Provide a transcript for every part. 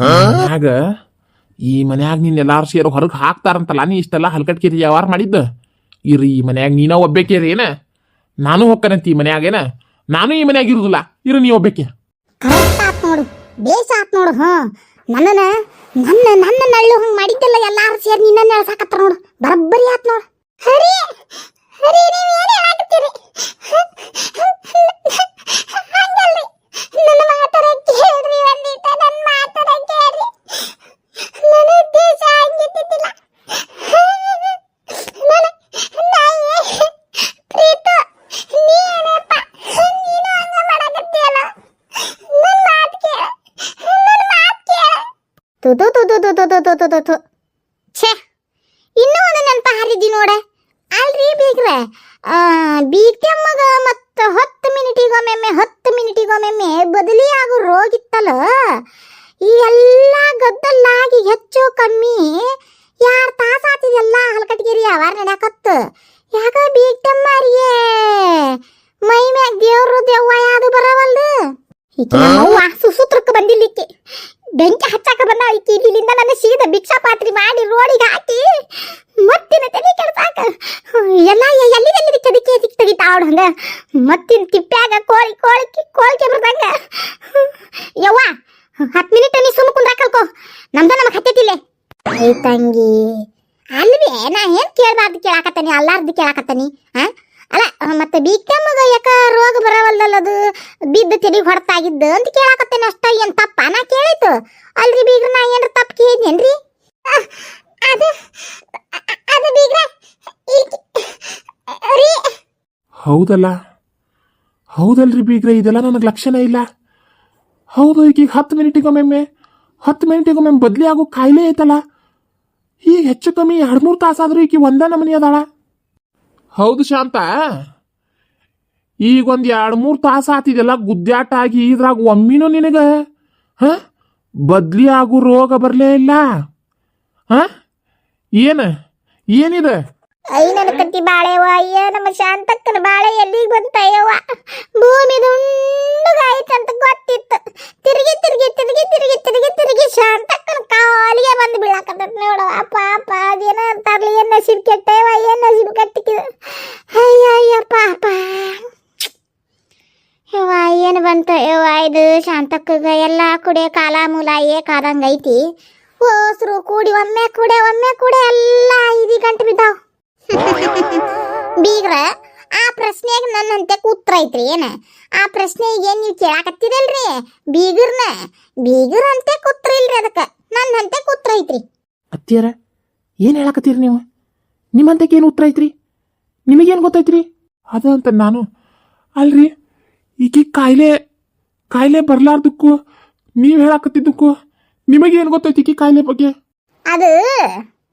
ಮನ್ಯಾಗ ಈ ಮನ್ಯಾಗ ನೀನ್ ಎಲ್ಲಾರು ಸೇರಿ ಹೊರಗೆ ಹಾಕ್ತಾರಂತಲ್ಲ ನೀ ಇಷ್ಟೆಲ್ಲ ಹಲ್ಕಟ್ಕಿರಿ ವ್ಯವಹಾರ ಮಾಡಿದ್ದ? ಇರಿ ಈ ಮನ್ಯಾಗ ನೀನ ಒಬ್ಬೇಕೇರಿ ಏನ? ನಾನು ಹೋಗ್ತಾನಂತ ಈ ಮನ್ಯಾಗ ಏನ? ನಾನು ಈ ಮನ್ಯಾಗ ಇರುದಿಲ್ಲ. ಇರು ನೀ ಒಬ್ಬೇಕೆ ಕರೆಕ್ಟ್ ಆತ್ ನೋಡು. ಬೇಸ ಆತ್ ನೋಡು ಹಾ. ನನ್ನನ ನನ್ನ ನನ್ನ ನಳ್ಳು ಹಂಗ ಮಾಡಿದ್ದೆಲ್ಲ ಎಲ್ಲಾರು ಸೇರಿ ನಿನ್ನ ಎಳ್ಸಾಕತ್ತಾರ ನೋಡು. ಬರಬ್ಬರಿ ಆತ್ ನೋಡು. ಹರಿ ಹರಿ ನೀವು ಏನ್ ಹೇಳಾಕತ್ತೀರಿ? ಹಂಗಲ್ರಿ. ನನ್ನ ಮಾತರ ಕೇಳ್ರಿ ಒಂದಿಟ ತುದು ತುದು ತುದು ತುದು ತುದು ತು ಛೇ, ಇನ್ನೂ ಒಂದು ನೆನಪ ಹಾರಿದ್ದಿ ನೋಡ. ಅಲ್ರಿ ಬೀಗ್ರೆ ಬೀಗ್ತೆ ಈ ಎಲ್ಲ ಗದ್ದಲ್ಲಾಗಿ ಹೆಚ್ಚು ಕಮ್ಮಿ ಯಾರ್ ತಾಸ ಆತಿದೆಲ್ಲ ಹಲ್ಕಟ್ಗಿರಿ ಅವಾರ ನಡ್ಯಾಕತ್ತ? ಯಾಕ ಬೀಗ್ತಮ್ಮರಿಗೆ ಮೈ ಮ್ಯಾಗ ದೇವ್ರು ದೆವ್ವ ಯಾವುದು ಬರವಲ್ದು? ಈಕೆ ಸುಸೂತ್ರಕ್ಕೆ ಬಂದಿಲ್ಲಿಕ್ಕೆ ಬೆಂಕಿ ಹಚ್ಚಾಕ ಬಂದ ಈಕಿ. ಇಲ್ಲಿಂದ ನನ್ನ ಸೀದಾ ಭಿಕ್ಷಾ ಪಾತ್ರಿ ಮಾಡಿ ರೋಡಿಗೆ ಹಾಕಿ ಮತ್ತಿನ ತಲೆ ಕೆಡ್ಸಾಕ ಎಲ್ಲ ಎಲ್ಲಿ ಎಲ್ಲಿ ಕೆದಕಿ ಎದಕ್ಕೆ ತೆಗಿತಾವಡ್ ಹಂಗ? ಮತ್ತಿನ ತಿಪ್ಪ್ಯಾಗ ಕೋಳಿ ಕೋಳಿ ಕೋಳಿಕೆ ಬರ್ದಂಗ ಯವ್ವ ಹತ್ತು ಮಿನಿಟ್ ನೀ ಸುಮ್ಮ ಕುಂದ್ರಾಕಲ್ಕೋ ನಮ್ದ ನಮಗೆ ಹತ್ತೈತಿಲ್ಲ. ಐ ತಂಗಿ. ಅಲ್ವೇ ನಾ ಏನ್ ಕೇಳ್ಬಾರ್ದು ಕೇಳಾಕತ್ತಾನಿ ಅಲ್ಲಾರ್ದು ಕೇಳಾಕತ್ತಾನಿ ಹಾ ಅಲ್ಲ ಮತ್ತೆ ಬಿಕ್ಕಮ್ಮಗ ಯಾಕ ರೋಗ ಬರವಲ್ದಲ್ಲ ಅದು? ಬಿದ್ದು ತೆರಿಗೆ ಹೊಡ್ತಾಗಿದ್ದು ಅಂತ ಕೇಳಾಕತ್ತೇನೆ ಅಷ್ಟ ಏನ್ ತಪ್ಪ? ನಾ ಕೇಳಿತು ಅಲ್ರಿ ಬೀಗ್ರ ನಾ ಏನ್ರ ತಪ್ಪು ಕೇಳಿದ್ನೇನ್ರಿ? ಅದು ಅದು ಬೀಗ್ರ ಹೌದಲ್ಲ? ಹೌದಲ್ರಿ ಬೀಗ್ರ ಇದೆಲ್ಲ ನನಗೆ ಲಕ್ಷಣ ಇಲ್ಲ. ಹೌದು ಈಗ ಹತ್ತು ಮಿನಿಟಿಗೊಮ್ಮೆಮ್ಮೆ ಹತ್ತು ಮಿನಿಟಿಗೊಮ್ಮೆ ಬದಲಿ ಆಗೋ ಕಾಯಿಲೆ ಐತಲ್ಲ? ಈಗ ಹೆಚ್ಚು ಕಮ್ಮಿ ಎರಡು ಮೂರು ತಾಸಾದ್ರೂ ಈಕಿ ಒಂದ ನಮನಿ ಅದಾಳ. ಹೌದು ಶಾಂತ. ಈಗ ಒಂದು ಎರಡು ಮೂರು ತಾಸು ಆತಿದೆಲ್ಲ ಗುದ್ದಾಟ ಆಗಿ ಇದ್ರಾಗ ಒಮ್ಮಿನೂ ನಿನಗೆ, ಹ? ಬದ್ಲಿ ಆಗೋ ರೋಗ ಬರಲೇ ಇಲ್ಲ. ಹ? ಏನು? ಏನಿದೆ? ಐ ನನ್ನ ಕಟ್ಟಿ ಬಾಳೆವ ಅಯ್ಯ ನಮ್ಮ ಶಾಂತಕ್ಕನ ಬಾಳೆ ಎಲ್ಲಿಗೆ ಬಂತಯ್ಯವ ಭೂಮಿ ದುಂಡುಗಾಯ್ತಂತ ಗೊತ್ತಿತ್ತು. ತಿರುಗಿ ತಿರುಗಿ ತಿರುಗಿ ತಿರುಗಿ ತಿರುಗಿ ತಿರುಗಿ ಶಾಂತಕ್ಕನ ಕಾಲಿಗೆ ಬಂದು ಬೀಳಾಕತ್ತ ನೋಡವ ಪಾಪ ಅದೇನ ಅಂತಾರ್ಲಿ, ಏನ್ ನಸೀಬ್ ಕೆಟ್ಟವ ಏನ್ ನಸೀಬ್ ಕಟ್ಟಿಕಿದ ಅಯ್ಯ ಅಯ್ಯ ಪಾಪ ಯವ್ವ, ಏನು ಬಂತು? ಯವ್ವ, ಇದು ಶಾಂತಕ್ಕಗ ಎಲ್ಲ ಕುಡಿಯ ಕಾಲ ಮೂಲ ಏಕಾದಂಗ ಐತಿ. ಓಸ್ರು ಕೂಡಿ ಒಮ್ಮೆ ಕೂಡೆ ಒಮ್ಮೆ ಕೂಡೆ ಎಲ್ಲ ಐದು ಗಂಟೆ ಬಿದ್ದಾವ್. ಬೀಗ್ರ ಆ ಪ್ರಶ್ನೆಗೆ ನನ್ನ ನನ್ನಂತೆ ಉತ್ತರ ಐತ್ರಿ ಏನ? ಆ ಪ್ರಶ್ನೆಗೆ ಏನ್ ನೀವು ಕೇಳಾಕತ್ತಿರಲ್ರಿ ಬೀಗರ್ನ? ಬೀಗರ್ ಅಂತೆ ಕೂತ್ರ ಇಲ್ರಿ ನನ್ನ ನನ್ನಂತೆ ಉತ್ತರ ಐತ್ರಿ ಅತ್ತಿಯರ ಏನು ಹೇಳಕತ್ತೀರಿ ನೀವು? ನಿಮ್ಮಂತಕ್ಕೆ ಏನು ಉತ್ತರ ಐತ್ರಿ ನಿಮಗೇನು ಗೊತ್ತೈತ್ರಿ ಅದ ಅಂತ ನಾನು. ಅಲ್ರಿ ಈಕಿ ಕಾಯಿಲೆ ಕಾಯಿಲೆ ಬರ್ಲಾರ್ದಕ್ಕೂ ನೀವು ಹೇಳಾಕತ್ತಿದ್ದಕ್ಕೂ ನಿಮಗೇನು ಗೊತ್ತೈತಿ ಈಕಿ ಕಾಯಿಲೆ ಬಗ್ಗೆ? ಅದು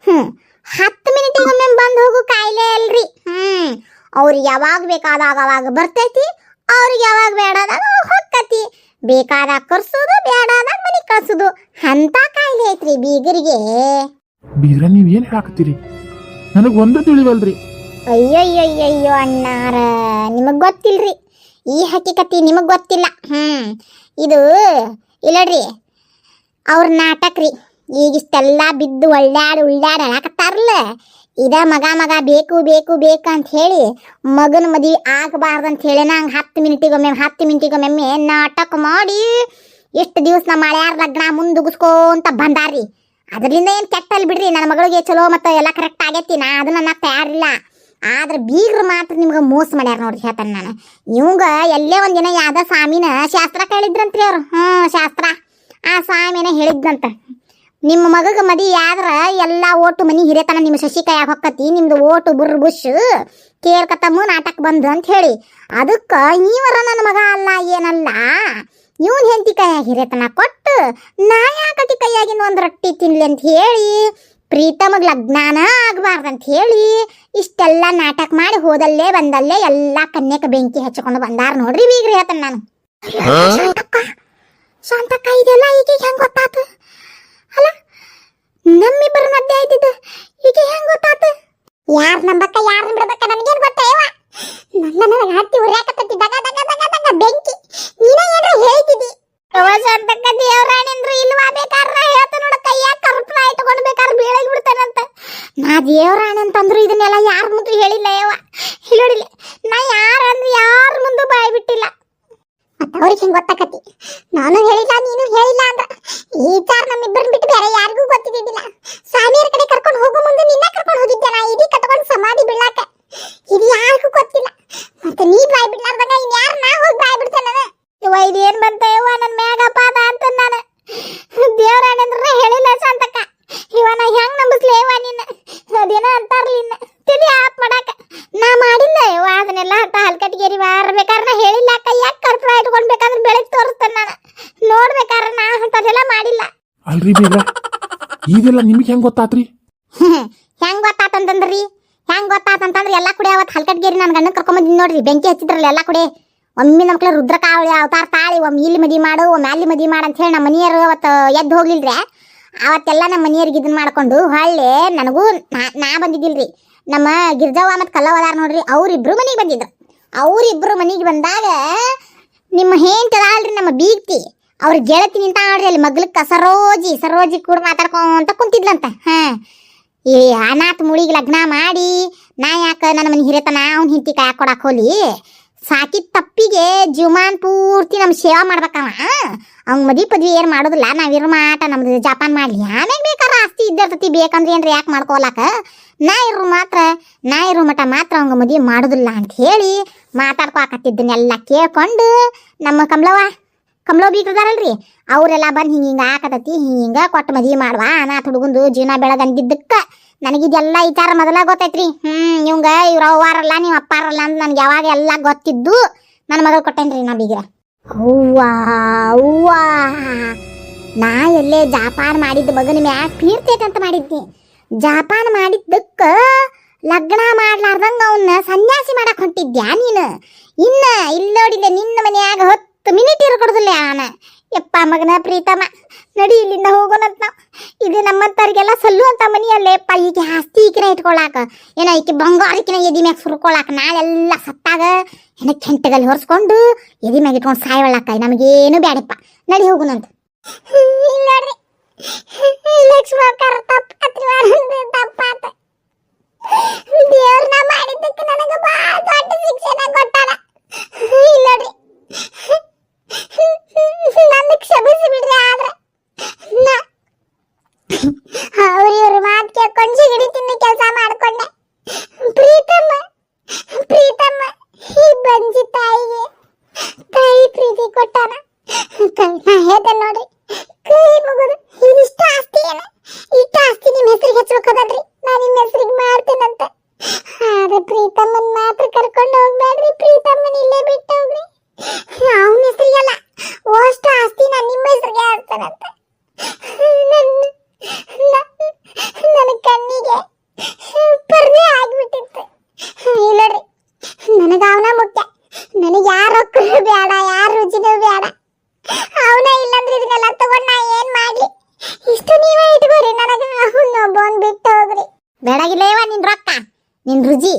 ಹ್ಮ್ ಹತ್ತು ಮಿನಿಟಿಗೊಮ್ಮೆ ಬಂದು ಹೋಗು ಕಾಯಿಲೆ ಅಲ್ರಿ ಹ್ಮ್. ಅವ್ರಿಗೆ ಯಾವಾಗ ಬೇಕಾದಾಗ ಅವಾಗ ಬರ್ತೈತಿ ಅವ್ರಿಗೆ ಯಾವಾಗ ಬೇಡದಾಗ ಹೊಕ್ಕತಿ ಬೇಕಾದಾಗ ಕರ್ಸೋದು ಬೇಡಾದಾಗ ಮನೆ ಕಳ್ಸೋದು. ಅಂತ ಕಾಯಿಲೆ ಐತ್ರಿ ಬೀಗರಿಗೆ. ಬೀರ ನೀವ್ ಏನ್ ಹೇಳಾಕತ್ತೀರಿ? ನನಗ್ ಒಂದು ತಿಳಿವಲ್ರಿ. ಅಯ್ಯಯ್ಯಯ್ಯಯ್ಯೋ ಅಣ್ಣಾರ ನಿಮಗ್ ಗೊತ್ತಿಲ್ರಿ. ಈ ಹಕ್ಕಿಕತಿ ನಿಮಗ್ ಗೊತ್ತಿಲ್ಲ. ಹ್ಮ್. ಇದು ಇಲ್ಲಡ್ರಿ ಅವ್ರ ನಾಟಕ್ರಿ. ರೀ ಈಗ ಇಷ್ಟೆಲ್ಲ ಬಿದ್ದು ಒಳ್ಳಾಡಿ ಉಳ್ಳಾಡಿ ಹೇಳಕತ್ತಾರಲ್ಲ ಇದ ಮಗ ಮಗ ಬೇಕು ಬೇಕು ಬೇಕು ಅಂತ ಹೇಳಿ ಮಗನ ಮದಿ ಆಗಬಾರ್ದು ಅಂತ ಹೇಳಿ ನಂಗೆ ಹತ್ತು ಮಿನಿಟಿಗೊಮ್ಮೆ ಹತ್ತು ಮಿನಿಟಿಗೊಮ್ಮೆ ನಾಟಕ ಮಾಡಿ ಎಷ್ಟು ದಿವಸ ನಮ್ಮ ಮಳೆಯಾರ ಲಗ್ನ ಮುಂದುಗಿಸ್ಕೊಂತ ಬಂದಾರ್ರಿ ಅದರಿಂದ ಏನು ಕೆಟ್ಟಲ್ಲಿ ಬಿಡ್ರಿ, ನನ್ನ ಮಗಳಿಗೆ ಚಲೋ ಮತ್ತು ಎಲ್ಲ ಕರೆಕ್ಟ್ ಆಗೈತಿ, ನಾ ಅದನ್ನ ನಾ ತಯಾರಿಲ್ಲ. ಆದ್ರೆ ಬೀಗ್ರು ಮಾತ್ರ ನಿಮ್ಗೆ ಮೋಸ ಮಾಡ್ಯಾರ ನೋಡ್ರಿ ಹೇಳ್ತಾನೆ ನಾನು. ಇವಂಗ ಎಲ್ಲೇ ಒಂದಿನ ಯಾವ್ದ ಸ್ವಾಮಿನ ಶಾಸ್ತ್ರ ಕೇಳಿದ್ರಂತ್ರಿ ಅವ್ರು. ಹ್ಞೂ ಶಾಸ್ತ್ರ. ಆ ಸ್ವಾಮಿನ ಹೇಳಿದ್ನಂತ. ನಿಮ್ಮ ಮಗಗ ಮದಿ ಆದ್ರ ಎಲ್ಲ ಓಟು ಮನಿ ಹಿರೇತನ ನಿಮ್ಮ ಶಶಿಕಾಯ ಕೈಯಾಗ ಹೊಕ್ಕತಿ ನಿಮ್ದು ಓಟು ಬುರ್ ಬುಷ್ ಕೇರ್ಕತ್ತಮ್ಮ ನಾಟಕ ಬಂದು ಅಂತ ಹೇಳಿ. ಅದಕ್ಕೆ ನೀವರ ನನ್ನ ಮಗ ಅಲ್ಲ ಏನಲ್ಲ? ಇವನ್ ಹೆಂಡತಿ ಕೈಯಾಗ ಹಿರೇತನ ಕೊಟ್ಟು ನಾ ಯಾಕತಿ ಕೈಯಾಗಿನ ಒಂದು ರೊಟ್ಟಿ ತಿನ್ಲಿ ಅಂತ ಹೇಳಿ ಪ್ರೀತಮಗ್ ಲಗ್ನಾನ ಆಗ್ಬಾರ್ದಂತ ಹೇಳಿ ಇಷ್ಟೆಲ್ಲ ನಾಟಕ ಮಾಡಿ ಹೋದಲ್ಲೇ ಬಂದಲ್ಲೇ ಎಲ್ಲ ಕನ್ಯಕ ಬೆಂಕಿ ಹಚ್ಕೊಂಡು ಬಂದಾರ ನೋಡ್ರಿ ಬೀಗ್ರಿ ಹೇಳ್ತಾನೆ ನಾನು. ಶಾಂತಕ್ಕ ಇದೆಲ್ಲ ಈಗ ಹೆಂಗ್ ಗೊತ್ತಾತು? ಅಲ್ಲ, ನಮ್ಮಿಬ್ಬರ ಮಧ್ಯೆ ಆಯ್ತಿದ್ದು. ಈಗ ಹೆಂಗ್ ಗೊತ್ತಾತು? ಯಾರ್ ನಂಬಕ್ಕ ಯಾರ್ ಬಿಡ್ಬೇಕ ನನಗೇನ್ ಗೊತ್ತೇವ ನನ್ನ ನನಗೆ ಹತ್ತಿ ಉರ್ಯಾಕತ್ತೈತಿ, ದಗ ದಗ ದಗ ದಗ ಬೆಂಕಿ. ನೀನ ಏನ್ರ ಹೇಳ್ತಿದ್ದಿ? ಅಂತಕ್ಕ ದೇವರಾಣಿಂದ್ರು ಇಲ್ವಾ ಬೇಕಾರ ಹೇಳ್ತ ನೋಡ ಕೈಯಾಗ ಕರ್ಪಣ ಇಟ್ಕೊಂಡು ಬೇಕಾದ್ರೆ ಬೀಳಾಗಿ ಬಿಡ್ತಾನಂತ ನಾ ದೇವರಾಣಿ ಅಂತಂದ್ರು ಇದನ್ನೆಲ್ಲ ಯಾರ ಮುಂದೆ ಹೇಳಿಲ್ಲ, ಯವ್ವ. ಹೇಳಿಲ್ಲ ನಾ ಯಾರ ಅಂದ್ರೆ ಯಾರ ಮುಂದೆ ಬಾಯ್ ಬಿಟ್ಟಿಲ್ಲ. ಮತ್ತ ಅವ್ರಿಗೆ ಹಿಂಗ್ ಗೊತ್ತಾಕತಿ ನಾನು ಹೇಳಿಲ್ಲ, ನೀನು ಹೇಳಿಲ್ಲ ಅಂದ್ರ. ಈ ಚಾರ್ ನಮ್ಮಿಬ್ಬರನ್ನ ಬಿಟ್ಟು ಬೇರೆ ಯಾರಿಗೂ ಗೊತ್ತಿದ್ದಿದ್ದಿಲ್ಲ ಸ್ವಾಮಿಯರ ಕಡೆ ಕರ್ಕೊಂಡು ಹೋಗೋ ಮುಂದೆ ನಿನ್ನ ಕರ್ಕೊಂಡು ಹೋಗಿದ್ದೆ ನಾ ಇಡೀ ಕಟ್ಕೊಂಡು ಸಮಾಧಿ ಬೀಳಾಕ ಇದು ಯಾರಿಗೂ ಗೊತ್ತಿಲ್ಲ ಮತ್ತೆ ನೀ ಬಾಯ್ ಬಿಡ್ಲಾರ್ದಾಗ ಇನ್ ಯಾರು ನಾ ಹೋಗಿ ಬಾಯ್ ಬಿಡ್ತೇನೆ ಇವ ಇದೇನ್ ಬಂತ ಇವ ನನ್ ಮ್ಯಾಗ ಪಾದ ಅಂತ ನಾನು ದೇವರಾಣಂದ್ರೆ ಹೇಳಿಲ್ಲ ಶಾಂತಕ್ಕ ಇವ ನಾ ಹೆಂಗ್ ನಂಬಿಸ್ಲಿ ಇವ ನಿನ್ನ ಅದೇನೋ ಅಂತಾರ್ಲಿ ಇನ್ನ ತಿಳಿ ಆಪ್ ಮಾಡಾಕ ನಾ ಮಾಡಿಲ್ಲ ಇವ ಅದನ್ನೆಲ್ಲ ಹಟ್ಟ ಹಲ್ಕಟ್ಗೇರಿ ವಾರ ಬೇಕಾದ್ರೆ ನಾ ಹೇಳಿಲ್ಲ ಕೈಯಾಗ ಕರ್ಪೂರ ಇಟ್ಕೊಂಡ್ ಬೇಕಾದ್ರೆ ಬೆಳಗ್ಗೆ ತೋರಿಸ್ತೇನೆ ನಾನು ನೋಡ್ಬೇಕಾದ್ರೆ ನಾ ಅಂತದೆಲ್ಲ ಮಾಡಿಲ್ಲ ಅಲ್ರಿ ಬೀಗ್ರ ಇದೆಲ್ಲ ನಿಮಗೆ ಹೆಂಗ್ ಗೊತ್ತಾತ್ರಿ? ಹೆಂಗ್ ಗೊತ್ತಾತಂತಂದ್ರಿ? ಹೆಂಗ್ ಗೊತ್ತಾತಂತಂದ್ರೆ ಎಲ್ಲಾ ಕುಡಿ ಅವತ್ತು ಹಲ್ಕಟ್ಗೇರಿ ನನ್ನ ಕರ್ಕೊಂಡ್ ಬಂದಿ ನೋಡ್ರಿ, ಬೆಂಕಿ ಹಚ್ಚಿದ್ರಲ್ಲ ಎಲ್ಲಾ ಕುಡಿ. ಒಮ್ಮೆ ನಮ್ಮ ಮಕ್ಳು ರುದ್ರಕಾವಳಿ ಅವತಾರ ತಾಳಿ, ಒಮ್ಮೆ ಇಲ್ಲಿ ಮದಿ ಮಾಡು, ಒಮ್ಮೆ ಅಲ್ಲಿ ಮದಿ ಮಾಡು ಅಂತ ಹೇಳಿ ನಮ್ಮ ಮನೆಯವರು ಅವತ್ತು ಎದ್ದು ಹೋಗ್ಲಿಲ್ರಿ. ಅವತ್ತೆಲ್ಲ ನಮ್ಮ ಮನೆಯವ್ರಿಗೆ ಇದನ್ನ ಮಾಡ್ಕೊಂಡು ಹೊಳ್ಳಿ ನನಗೂ ನಾ- ಬಂದಿದ್ದಿಲ್ರಿ. ನಮ್ಮ ಗಿರ್ಜವ್ವ ಮತ್ತು ಕಲ್ಲವದಾರ ನೋಡ್ರಿ, ಅವ್ರಿಬ್ರು ಮನೆಗೆ ಬಂದಿದ್ರು. ಅವ್ರಿಬ್ರು ಮನೆಗೆ ಬಂದಾಗ ನಿಮ್ಮ ಹೇಂತದ ಅಲ್ರಿ ನಮ್ಮ ಬೀಗ್ತಿ. ಅವ್ರ ಗೆಳತಿ ನಿಂತ ಆಡ್ರಿ ಅಲ್ಲಿ ಮಗ್ಲಕ್ಕ ಸರೋಜಿ ಸರೋಜಿ ಕೂಡ ಮಾತಾಡ್ಕೊಂತ ಕುಂತಿದ್ಲಂತ. ಹಾ. ಈ ಅನಾಥ ಮುಳಿಗೆ ಲಗ್ನ ಮಾಡಿ, ನಾ ಯಾಕ ನನ್ನ ಮನೆ ಹಿರೇತನ, ಅವ್ನ ಹಿಂತಿ ಕಾಯ ಕೊಡಕ್ ಹೋಲಿ? ಸಾಕಿದ ತಪ್ಪಿಗೆ ಜೀವಮಾನ್ ಪೂರ್ತಿ ನಮ್ಮ ಸೇವಾ ಮಾಡ್ಬೇಕವ. ಅವ್ನ ಮದಿ ಪದ್ವಿ ಏನ್ ಮಾಡೋದಿಲ್ಲ ನಾವಿರೋ ಮಾಟ ನಮ್ದು ಜಪಾನ್ ಮಾಡಲಿ. ಆಮೇಲೆ ಬೇಕಾರ ಆಸ್ತಿ ಇದ್ದಿರ್ತತಿ, ಬೇಕಂದ್ರೆ ಏನ್ರಿ ಯಾಕೆ ಮಾಡ್ಕೊಲಾಕ ನಾ ಇರೋ ಮಾತ್ರ, ನಾ ಇರು ಮಠ ಮಾತ್ರ ಅವಂಗ ಮದುವೆ ಮಾಡೋದಿಲ್ಲ ಅಂತ ಹೇಳಿ ಮಾತಾಡ್ಕೊಳಕತ್ತಿದ್ದನ್ನೆಲ್ಲ ಕೇಳ್ಕೊಂಡು ನಮ್ಮ ಕಮಲವ್ವ. ಕಮಲೋ ಬೀಗದಾರಲ್ರಿ ಅವರೆಲ್ಲ ಬಂದು ಹಿಂಗ ಹಿಂಗ ಆಕತತಿ ಹಿಂಗ ಕೊಟ್ಟು ಮದ್ವಿ ಮಾಡುವ. ಅನಾಥ ಹುಡುಗಂದು ಜೀವನ ಬೆಳಗಂದಿದ್ದಕ್ಕ ನನಗಿದೆಲ್ಲ ವಿಚಾರ ಮೊದಲ ಗೊತ್ತೈತ್ರಿ. ಹ್ಮ್, ಇವಂಗ ಇವ್ರ ಅವ್ವಾರಲ್ಲ, ನೀವು ಅಪ್ಪಾರಲ್ಲ ಅಂತ ನನಗೆ ಯಾವಾಗ ಎಲ್ಲ ಗೊತ್ತಿದ್ದು ನನ್ನ ಮಗಳು ಕೊಟ್ಟೇನ್ರಿ ನಾ ಬೀಗ್ರ. ಅವ್ವಾ ಅವ್ವಾ. ನಾ ಎಲ್ಲೇ ಜಾಪಾನ್ ಮಾಡಿದ್ದ ಮಗನ ಮ್ಯಾಕ್ ಅಂತ ಮಾಡಿದ್ನಿ. ಜಾಪಾನ್ ಮಾಡಿದ್ದಕ್ಕ ಲಗ್ನ ಮಾಡ್ಲಾರ್ದಂಗ ಅವನ್ನ ಸನ್ಯಾಸಿ ಮಾಡಕ್ ಹೊಂಟಿದ್ಯಾ ನೀನು? ಇನ್ನ ಇಲ್ಲಿ ನೋಡಿಲ್ಲ ನಿನ್ನ ಮನೆಯಾಗ ಹತ್ತು ಮಿನಿಟ್ ಇರ್ಕೊಡುದಿಲ್ಲ ಆನ. ಯಪ್ಪ ಮಗನ ಪ್ರೀತಮ್ಮ ನಡಿ ಇಲ್ಲಿಂದ ಹೋಗೋಣಂತ ನಾವು. ಇದು ನಮ್ಮಂತವ್ರಿಗೆಲ್ಲ ಸಲ್ಲುವಂತ ಮನೆಯಲ್ಲೇಪ್ಪ ಈಕೆ ಆಸ್ತಿ ಈಕಿನ ಇಟ್ಕೊಳಾಕ, ಏನೋ ಈಕೆ ಬಂಗಾರಕಿನ ಎದಿ ಮ್ಯಾಗ ಸುರ್ಕೊಳಾಕ, ನಾಳೆಲ್ಲ ಸತ್ತಾಗ ಏನೋ ಕೆಂಟಗಲ್ಲಿ ಹೊರ್ಸ್ಕೊಂಡು ಎದಿ ಮ್ಯಾಗ ಇಟ್ಕೊಂಡು ಸಾಯವಳಾಕ ನಮಗೇನು ಬ್ಯಾಡಪ್ಪ. ನಡಿ ಹೋಗುನಂತ ಲಕ್ಷ್ಮಣ ತಪ್ಪ ದೇವ್ರನ್ನ ಮಾಡಿದ್ದಕ್ಕೆ ನನಗೆ ಬಹಳ ದೊಡ್ಡ ಶಿಕ್ಷಣ ಕೊಟ್ಟಾರ ಇಲ್ಲ ನೋಡ್ರಿ ನನ್ನ ಕ್ಷಮಿಸಿ ಬಿಡ್ರಿ ಆದ್ರೆ ನಾ ಅವ್ರ ಇವ್ರ ಮಾತು ಕೇಳ್ಕೊಂಡು ಸಿಗಡಿ ತಿನ್ನ ಕೆಲಸ ಮಾಡ್ಕೊಂಡೆ ಪ್ರೀತಮ್ಮ ಪ್ರೀತಮ್ಮ ಈ ಬಂಜಿ ತಾಯಿಗೆ ತಾಯಿ ಪ್ರೀತಿ ಕೊಟ್ಟಾನ ಕೈ ನಾ ಹೇಳ್ದೆ ನೋಡ್ರಿ ಕೈ ಮುಗಿದು ಇದಿಷ್ಟು ಆಸ್ತಿ ಏನ ಇಷ್ಟು ಆಸ್ತಿ ನಿಮ್ಮ ಹೆಸರಿಗೆ ಹಚ್ಬೇಕದಲ್ರಿ ನಾ ನಿಮ್ಮ ಹೆಸರಿಗೆ ಮಾಡ್ತೇನಂತ ಆದ್ರೆ ಪ್ರೀತಮ್ಮನ್ ಮಾತ್ರ ಕರ್ಕೊಂಡು ಹೋಗ್ಬೇಡ್ರಿ ಪ್ರೀತಮ್ಮನ್ ಇಲ್ಲೇ ಬಿಟ್ಟು ಹೋಗ್ರಿ ಅವನ ಹೆಸರಿಗಲ್ಲ ಅಷ್ಟು ಆಸ್ತಿ ನಾನು ನಿಮ್ಮ ಹೆಸರಿಗೆ ಹಾಕ್ತಾನಂತ ನನ್ನ ನ- ನನ್ನ ಕಣ್ಣಿಗೆ ಪರ್ದೆ ಆಗ್ಬಿಟ್ಟಿತ್ತು ಇಲ್ಲರಿ ನನಗ ಅವನ ಮುಖ್ಯ ನನಗೆ ಯಾರ ರೊಕ್ಕನೂ ಬೇಡ ಯಾರ ರುಚಿನೂ ಬೇಡ ಅವನ ಇಲ್ಲಂದ್ರೆ ಇದನ್ನೆಲ್ಲ ತಗೊಂಡ್ ನಾ ಏನ್ ಮಾಡ್ಲಿ ಇಷ್ಟು ನೀವೇ ಇಟ್ಕೋರಿ ನನಗೆ ಅವನೊಬ್ಬನ್ ಬಿಟ್ಟು ಹೋಗ್ರಿ ಬೇಡಾಗಿಲ್ಲೇವ ನಿನ್ ರೊಕ್ಕ ನಿನ್ ರುಚಿ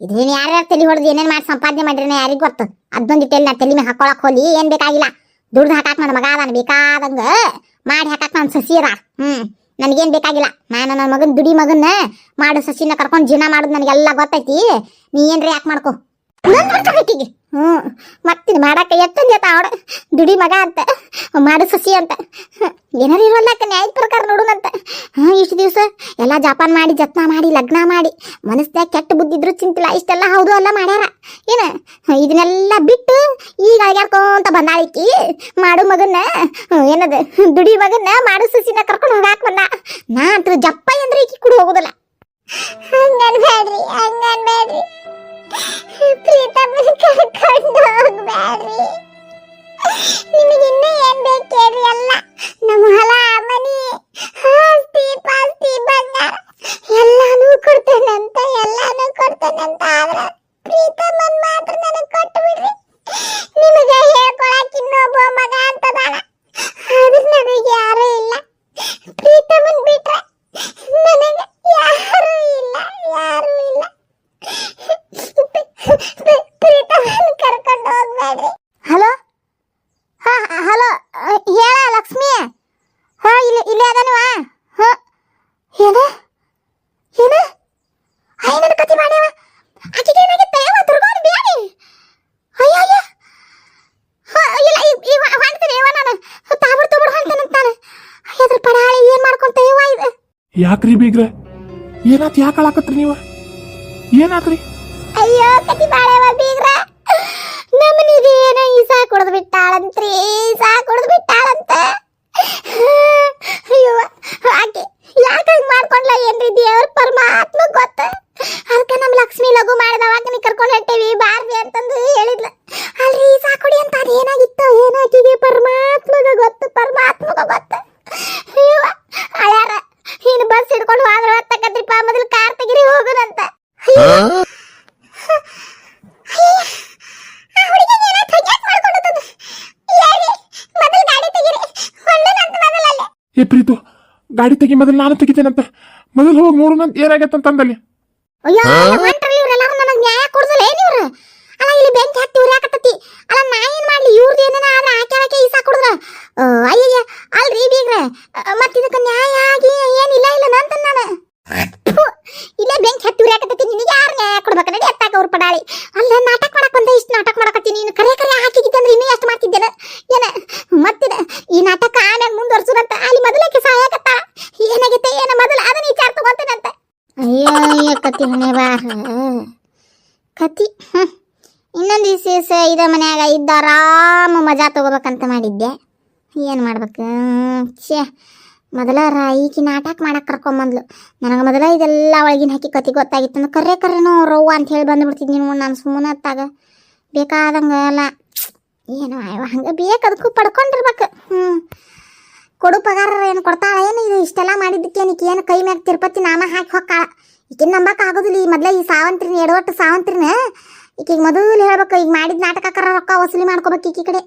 ಇದೇನು ಯಾರ್ಯಾರು ತಲೆ ಹೊಡೆದು ಏನೇನ್ ಮಾಡಿ ಸಂಪಾದನೆ ಮಾಡಿದ್ರೆ ಯಾರಿಗೆ ಗೊತ್ತು? ಅದೊಂದು ತಲೆ ನಾ ತಲೆ ಮೇಲೆ ಹಾಕೊಳಕ್ ಹೋಲಿ, ಏನ್ ಬೇಕಾಗಿಲ್ಲ. ದುಡ್ದು ಹಾಕಾಕ್ ನನ್ನ ಮಗ ಅದಾನ, ಬೇಕಾದಂಗ ಮಾಡಿ ಹಾಕಾಕ್ ನನ್ನ ಸಸಿರ ಹ್ಮ್, ನನಗೇನ್ ಬೇಕಾಗಿಲ್ಲ. ನಾನು ನನ್ನ ಮಗನ್, ದುಡಿ ಮಗನ್ನ ಮಾಡು ಸಸಿನ ಕರ್ಕೊಂಡು ಜೀವನ ಮಾಡೋದು ನನಗೆಲ್ಲ ಗೊತ್ತೈತಿ. ನೀ ಏನ್ರಿ ಯಾಕೆ ಮಾಡ್ಕೋ? ಹ್ಮ್. ಮತ್ತಿನ ಮಾಡಾಕ ಎತ್ತಂದ ಅವಡ ದುಡಿ ಮಗ ಅಂತ. ಮಾಡು ಸಸಿ ಅಂತ. ಏನಾರು ಇರೋಲ್ಲಕ್ಕ ನ್ಯಾಯದ ಪ್ರಕಾರ ನೋಡುನಂತ ಹಾ ಇಷ್ಟು ದಿವಸ ಎಲ್ಲ ಜಪಾನ್ ಮಾಡಿ, ಜತ್ನ ಮಾಡಿ, ಲಗ್ನ ಮಾಡಿ. ಮನಸ್ನ್ಯಾಗ ಕೆಟ್ಟ ಬುದ್ಧಿದ್ರು ಚಿಂತಿಲ್ಲ. ಇಷ್ಟೆಲ್ಲ ಹೌದು ಅಲ್ಲ ಮಾಡ್ಯಾರ. ಏನ? ಇದನ್ನೆಲ್ಲ ಬಿಟ್ಟು ಈಗ ಅಳ್ಗ್ಯಾಡ್ಕೊಂತ ಬಂದಾಳಿಕಿ. ಮಾಡು ಮಗನ್ನ. ಏನದು? ದುಡಿ ಮಗನ್ನ ಮಾಡು ಸಸಿನ ಕರ್ಕೊಂಡು ಹೋಗಾಕ ಬಂದ. ನಾ ಅಂತ ಜಪ್ಪ ಅಂದ್ರೆ ಈಕಿ ಕೂಡ ಹೋಗುದಿಲ್ಲ. ಹಂಗನ್ಬೇಡ್ರಿ ಹಂಗನ್ಬೇಡ್ರಿ ಪ್ರೀತಮ್ಮನ ಕರ್ಕೊಂಡು ಹೋಗ್ಬೇಡ್ರಿ. ನಿಮಗೆ ಇನ್ನೂ ಏನ್ ಬೇಕು ಎಲ್ಲ ನಮ್ಮ ಹೊಲ ಮಾತಾಡ್ತಾ ಹಲೋ? ಹಾ ಹಲೋ ಹೇಳ ಲಕ್ಷ್ಮಿ. ಹಾ ಇಲ್ಲಿ ಇಲ್ಲೇ ಅದನವ ಹಾ ಏನು? ಏನು? ಐನನ ಕತಿ ಮಾಡ್ಯವ ಆಕಿಗೆ ಏನಾಗಿತ್ತ? ಯಾವ ದುರ್ಗೋನ್ ಬ್ಯಾಡಿ ಅಯ್ಯೋ ಅಯ್ಯೋ. ಇಲ್ಲ ಈಗ ಹೊಂಡ್ತೀನಿ ಇವ ನಾನು. ತಾಬಿಡ್ ತಬಿಡ್ ಹೊಂಡ್ತೀನಿ ಅಂತ ನಾನು ಪಡಾಳಿ ಏನ್ ಮಾಡ್ಕೊಂತ ಇವ ಇದು? ಯಾಕ್ರಿ ಬೀಗ್ರ? ಏನಾತ್ ಯಾಕೆ ಅಳಾಕತ್ರಿ ನೀವು? ಏನಾತ್ರಿ? ಅಯ್ಯೋ ಕತಿ ಬಾಳೆವ ಬೀಗ್ರ. ಕುಡ್ದು ಬಿಟ್ಟಾಳಂತ್ರಿ ಈಸಾ ಗಾಡಿ ತೆಗಿ ಮೊದಲು ನಾನು ತೆಗಿತೇನಂತ ಮೊದಲು ಹೋಗಿ ನೋಡೋಣ ಏನಾಗತ್ತಂತಂದಲ್ಲಿ ಅಯ್ಯೋ, ಹೊಂಟ್ರಲ್ಲ ಇವರೆಲ್ಲ ನನಗೆ ನ್ಯಾಯ ಕೊಡ್ಸಲ್ಲ ಏನ್ ಇವ್ರು? ಅಲ್ಲ ಇಲ್ಲಿ ಬೆಂಕಿ ಹತ್ತಿ ಉರಿಯಾಕತ್ತೈತಿ. ಅಲ್ಲ ನಾ ಏನ್ ಮಾಡ್ಲಿ? ಇವ್ರದ್ದು ಏನೇನ ಆದ್ರೆ ಆಕೆ ಆಕೆ ಈಸಾ ಕುಡಿದ್ರ ಅಯ್ಯಯ್ಯ ಅಲ್ರಿ ಬೀಗ್ರೆ. ಮತ್ತೆ ಇದಕ್ಕೆ ನ್ಯಾಯ ಆಗಿ ಏನಿಲ್ಲ ಇಲ್ಲ ನಂತ ನಾನು. ಇಲ್ಲೇ ಬೆಂಕಿ ಹತ್ತಿ ಉರಿಯಾಕತ್ತೈತಿ ನಿನಗೆ ಯಾರು ನ್ಯಾಯ ಕೊಡ್ಬೇಕು? ನಡಿ ಎತ್ತಾಕ ಅವ್ರ ಪಡಾಳಿ. ಅಲ್ಲ ನಾಟಕ ಮಾಡಕ್ ಬಂದೆ ಇಷ್ಟು ನಾಟಕ ಮಾಡಕತ್ತೀನಿ ನೀನು. ಕರೆ ಕರೆ ಹಾಕಿದ್ದೆ ಅಂದ್ರೆ ಇನ್ನೂ ಎಷ್ಟು ಮಾಡ್ತಿದ್ದೇನೆ? ಏನ? ಮತ್ತಿದ ಈ ನಾಟಕ ಆಮೇಲೆ ಮುಂದುವರ್ಸೋದಂತ ಅಲ್ಲಿ ಮೊದಲಕ್ಕೆ ಸಹಾಯಕತ್ತ ಏನಾಗೈತೆ ಏನ ಮೊದಲು ಅದನ್ನ ವಿಚಾರ ತಗೊಂತೇನಂತ ಅಯ್ಯೋ ಅಯ್ಯೋ ಕತಿ ಬಾ ಕತ್ತಿ. ಇನ್ನೊಂದು ದಿವಸ ಇದ ಮನ್ಯಾಗ ಇದ್ದ ಆರಾಮ ಮಜಾ ತಗೋಬೇಕಂತ ಮಾಡಿದ್ದೆ. ಏನು ಮಾಡ್ಬೇಕು? ಛೇ, ಮೊದಲ ಈಕಿ ನಾಟಕ ಮಾಡಕ್ಕೆ ಕರ್ಕೊಂಬಂದ್ಲು. ನನಗೆ ಮೊದಲ ಇದೆಲ್ಲ ಒಳಗಿನ ಹಾಕಿ ಕತಿ ಗೊತ್ತಾಗಿತ್ತು. ಅಂದ್ರೆ ಕರೆ ಕರೆನೋ ರವ್ವ ಅಂತ ಹೇಳಿ ಬಂದ್ಬಿಡ್ತಿದ್ ನೋಡಿ ನಾನು ಸುಮ್ಮನೆ ಹತ್ತಾಗ ಬೇಕಾದಂಗೆ ಎಲ್ಲ. ಏನು ಹಂಗೆ ಬೇಕು ಅದಕ್ಕೂ ಪಡ್ಕೊಂಡಿರ್ಬೇಕು. ಹ್ಞೂ ಕೊಡು ಪಗಾರ ಏನು ಕೊಡ್ತಾಳ? ಏನು ಇದು ಇಷ್ಟೆಲ್ಲ ಮಾಡಿದ್ದಕ್ಕೆ ಏನಕ್ಕೆ ಏನು ಕೈ ಮ್ಯಾಗ ತಿರುಪತಿ ನಾಮ ಹಾಕಿ ಹೊಕ್ಕಾಳ? ಈಕಿನ ನಂಬಕ್ ಆಗೋದಿಲ್ಲ. ಈ ಮೊದ್ಲ ಈ ಸಾವಂತ್ರಿನ, ಎಡವಟ್ಟು ಸಾವಂತ್ರಿನ ಈಕಿಗೆ ಮೊದಲು ಹೇಳ್ಬೇಕು, ಈಗ ಮಾಡಿದ ನಾಟಕಕ್ಕಾರ ರೊಕ್ಕ ವಸೂಲಿ ಮಾಡ್ಕೋಬೇಕು ಈಕಿ ಕಡೆ.